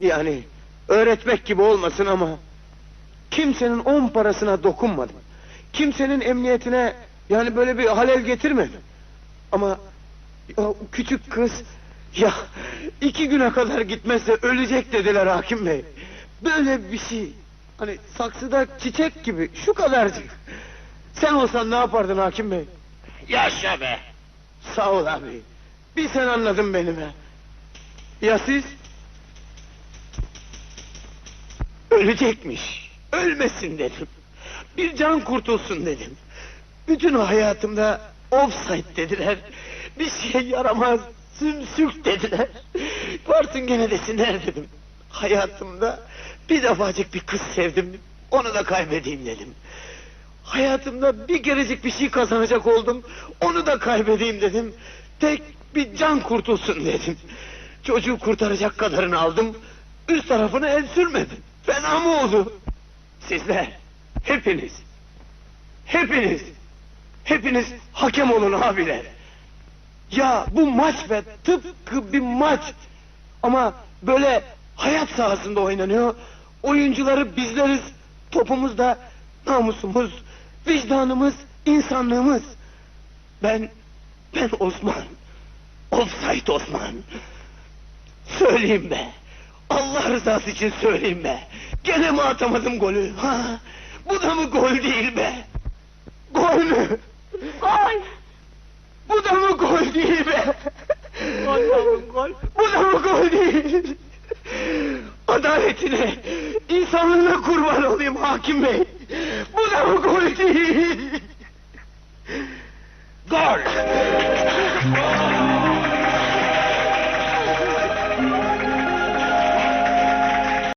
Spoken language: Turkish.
Yani öğretmek gibi olmasın ama kimsenin on parasına dokunmadım. Kimsenin emniyetine yani böyle bir halel getirmedim. Ama ya o küçük kız ya iki güne kadar gitmezse ölecek dediler hakim bey. Böyle bir şey. Hani saksıda çiçek gibi şu kadarcık. Sen olsan ne yapardın hakim bey? Yaşa be! Sağ ol abi. Bir sen anladın beni be. Ya siz? Ölecekmiş. Ölmesin dedim. Bir can kurtulsun dedim. Bütün hayatımda offside dediler. Bir şey yaramaz. Sümsük dediler. Varsın gene desinler dedim. Hayatımda bir defacık bir kız sevdim. Onu da kaybedeyim dedim. Hayatımda bir kerecik bir şey kazanacak oldum. Onu da kaybedeyim dedim. Tek bir can kurtulsun dedim. Çocuğu kurtaracak kadarını aldım. Üst tarafını el sürmedim. Fena mı oldu? Sizler, hepiniz, hepiniz, hepiniz hakem olun abiler. Ya bu maç be tıpkı bir maç. Ama böyle hayat sahasında oynanıyor. Oyuncuları bizleriz. Topumuz da namusumuz, vicdanımız, insanlığımız. Ben, ben Osman. Offside Osman. Söyleyeyim be. Allah rızası için söyleyeyim be. Gene mi atamadım golü? Ha? Bu da mı gol değil be? Gol mü? Gol! Bu da mı gol değil be? Gol yavrum gol. Bu da mı gol değil? Adaletine, insanlığına kurban olayım hakim bey. Bu da mı gol değil? Gol!